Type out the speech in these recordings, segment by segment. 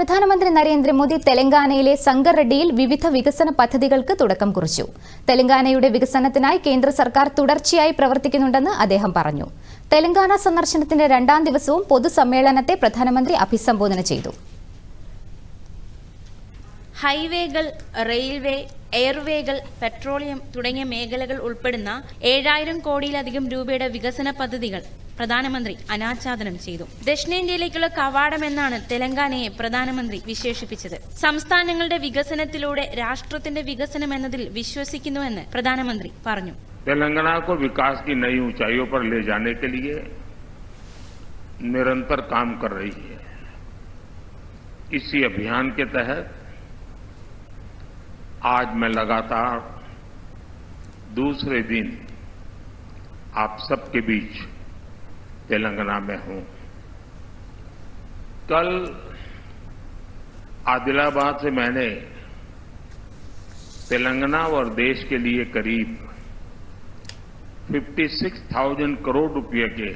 പ്രധാനമന്ത്രി നരേന്ദ്രമോദി തെലങ്കാനയിലെ സംഗറെഡ്ഡിയിൽ വിവിധ വികസന പദ്ധതികൾക്ക് തുടക്കം കുറിച്ചു. തെലങ്കാനയുടെ വികസനത്തിനായി കേന്ദ്ര സർക്കാർ തുടർച്ചയായി പ്രവർത്തിക്കുന്നുണ്ടെന്ന് അദ്ദേഹം പറഞ്ഞു. തെലങ്കാന സന്ദർശനത്തിന്റെ രണ്ടാം ദിവസവും പൊതുസമ്മേളനത്തെ പ്രധാനമന്ത്രി അഭിസംബോധന ചെയ്തു. ഹൈവേകൾ റെയിൽവേ എയർവേകൾ പെട്രോളിയം തുടങ്ങിയ മേഖലകൾ ഉൾപ്പെടുന്ന ഏഴായിരം കോടിയിലധികം രൂപയുടെ വികസന പദ്ധതികൾ പ്രധാനമന്ത്രി അനാച്ഛാദനം ചെയ്തു ദക്ഷിണേന്ത്യയിലേക്കുള്ള കവാടമെന്നാണ് തെലങ്കാനയെ പ്രധാനമന്ത്രി വിശേഷിപ്പിച്ചത് സംസ്ഥാനങ്ങളുടെ വികസനത്തിലൂടെ രാഷ്ട്രത്തിന്റെ വികസനം എന്നതിൽ വിശ്വസിക്കുന്നുവെന്ന് പ്രധാനമന്ത്രി പറഞ്ഞു तेलंगाना को विकास की नई ऊंचाइयों पर ले जाने के लिए निरंतर काम कर रही है इसी अभियान के तहत आज मैं लगातार दूसरे दिन आप सबके बीच तेलंगाना में हूँ। कल आदिलाबाद से मैंने तेलंगाना और देश के लिए करीब 56,000 करोड़ रुपए के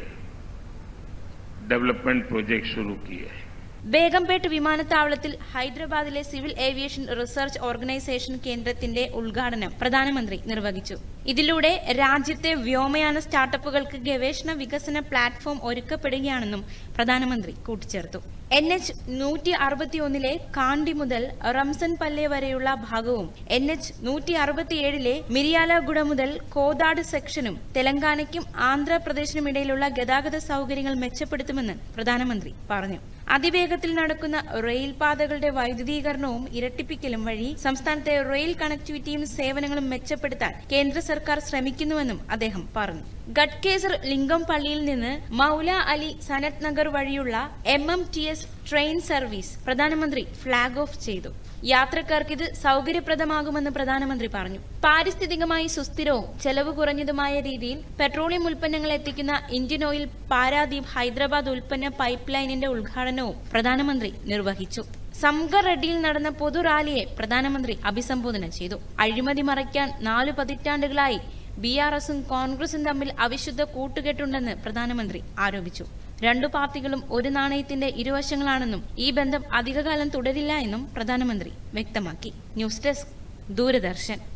डेवलपमेंट प्रोजेक्ट शुरू किए हैं। ബേഗംപേട്ട് വിമാനത്താവളത്തിൽ ഹൈദരാബാദിലെ സിവിൽ ഏവിയേഷൻ റിസർച്ച് ഓർഗനൈസേഷൻ കേന്ദ്രത്തിന്റെ ഉദ്ഘാടനം പ്രധാനമന്ത്രി നിർവഹിച്ചു. ഇതിലൂടെ രാജ്യത്തെ വ്യോമയാന സ്റ്റാർട്ടപ്പുകൾക്ക് ഗവേഷണ വികസന പ്ലാറ്റ്ഫോം ഒരുക്കപ്പെടുകയാണെന്നും പ്രധാനമന്ത്രി കൂട്ടിച്ചേർത്തു. എൻ എച്ച് നൂറ്റി അറുപത്തിയൊന്നിലെ കാണ്ടി മുതൽ റംസൻ പല്ലെ വരെയുള്ള ഭാഗവും എൻ എച്ച് നൂറ്റി അറുപത്തിയേഴിലെ മിരിയാലഗുഡ മുതൽ കോതാട് സെക്ഷനും തെലങ്കാനയ്ക്കും ആന്ധ്രാപ്രദേശിനും ഇടയിലുള്ള ഗതാഗത സൗകര്യങ്ങൾ മെച്ചപ്പെടുത്തുമെന്ന് പ്രധാനമന്ത്രി പറഞ്ഞു. അതിവേഗത്തിൽ നടക്കുന്ന റെയിൽപാതകളുടെ വൈദ്യുതീകരണവും ഇരട്ടിപ്പിക്കലും വഴി സംസ്ഥാനത്തെ റെയിൽ കണക്ടിവിറ്റിയും സേവനങ്ങളും മെച്ചപ്പെടുത്താൻ കേന്ദ്ര സർക്കാർ ശ്രമിക്കുന്നുവെന്നും അദ്ദേഹം പറഞ്ഞു. ഗഡ്കേസർ ലിംഗം പള്ളിയിൽ നിന്ന് മൌല അലി സനത് നഗർ വഴിയുള്ള M M T S train service പ്രധാനമന്ത്രി ഫ്ളാഗ് ഓഫ് ചെയ്തു. യാത്രക്കാർക്ക് ഇത് സൗകര്യപ്രദമാകുമെന്ന് പ്രധാനമന്ത്രി പറഞ്ഞു. പാരിസ്ഥിതികമായി സുസ്ഥിരവും ചെലവ് കുറഞ്ഞതുമായ രീതിയിൽ പെട്രോളിയം ഉൽപ്പന്നങ്ങൾ എത്തിക്കുന്ന ഇന്ത്യൻ ഓയിൽ പാരാദീപ് ഹൈദരാബാദ് ഉൽപ്പന്ന പൈപ്പ് ലൈനിന്റെ ഉദ്ഘാടനവും പ്രധാനമന്ത്രി നിർവഹിച്ചു. സംഗർ റെഡ്ഡിയിൽ നടന്ന പൊതുറാലിയെ പ്രധാനമന്ത്രി അഭിസംബോധന ചെയ്തു. അഴിമതി മറയ്ക്കാൻ നാലു പതിറ്റാണ്ടുകളായി ബി ആർ എസും കോൺഗ്രസും തമ്മിൽ അവിശുദ്ധ കൂട്ടുകെട്ടുണ്ടെന്ന് പ്രധാനമന്ത്രി ആരോപിച്ചു. രണ്ടു പാർട്ടികളും ഒരു നാണയത്തിന്റെ ഇരുവശങ്ങളാണെന്നും ഈ ബന്ധം അധികകാലം തുടരില്ല എന്നും പ്രധാനമന്ത്രി വ്യക്തമാക്കി. News desk Doordarshan.